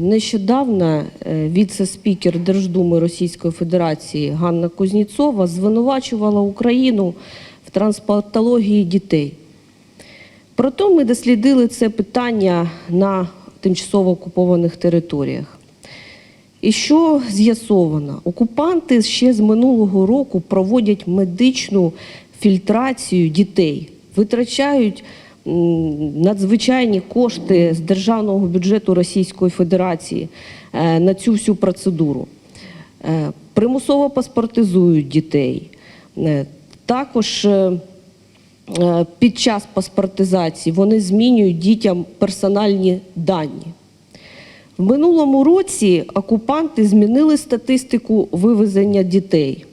Нещодавно е, віце-спікер Держдуми Російської Федерації Ганна Кузніцова звинувачувала Україну в трансплантології дітей. Проте ми дослідили це питання на тимчасово окупованих територіях. І що з'ясовано? Окупанти ще з минулого року проводять медичну фільтрацію дітей, витрачають надзвичайні кошти з державного бюджету Російської Федерації е, на цю всю процедуру. Е, Примусово паспортизують дітей. Е, Також під час паспортизації вони змінюють дітям персональні дані. В минулому році окупанти змінили статистику вивезення дітей,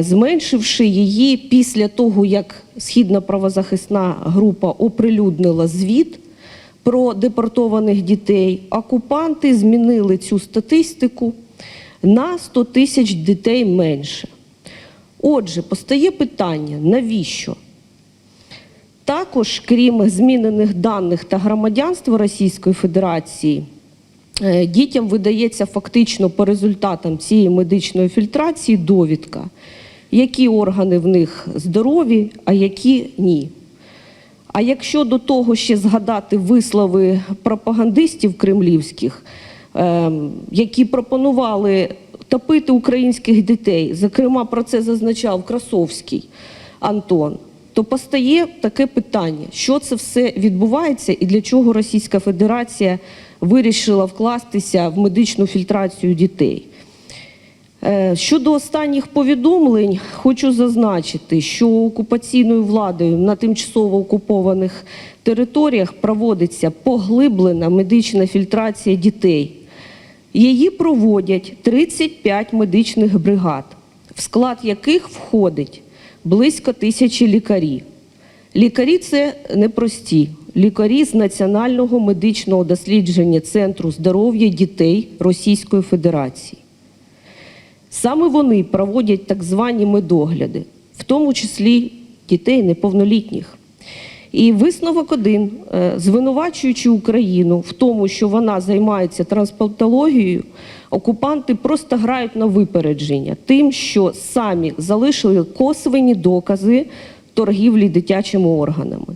зменшивши її після того, як східна правозахисна група оприлюднила звіт про депортованих дітей. Окупанти змінили цю статистику на 100 тисяч дітей менше. Отже, постає питання: навіщо? Також, крім змінених даних та громадянства Російської Федерації, е, дітям видається фактично по результатам цієї медичної фільтрації довідка, які органи в них здорові, а які ні. А якщо до того ще згадати вислови пропагандистів кремлівських, ем, які пропонували топити українських дітей, зокрема про це зазначав Красовський Антон, то постає таке питання: що це все відбувається і для чого Російська Федерація вирішила вкластися в медичну фільтрацію дітей. Е, Щодо останніх повідомлень, хочу зазначити, що окупаційною владою на тимчасово окупованих територіях проводиться поглиблена медична фільтрація дітей. Її проводять 35 медичних бригад, в склад яких входить близько тисячі лікарі. Лікарі це непрості. Лікарі з Національного медичного дослідження Центру здоров'я дітей Російської Федерації. Саме вони проводять так звані медогляди, в тому числі дітей неповнолітніх. І висновок один, е, звинувачуючи Україну в тому, що вона займається трансплантологією, окупанти просто грають на випередження тим, що самі залишили косвені докази торгівлі дитячими органами.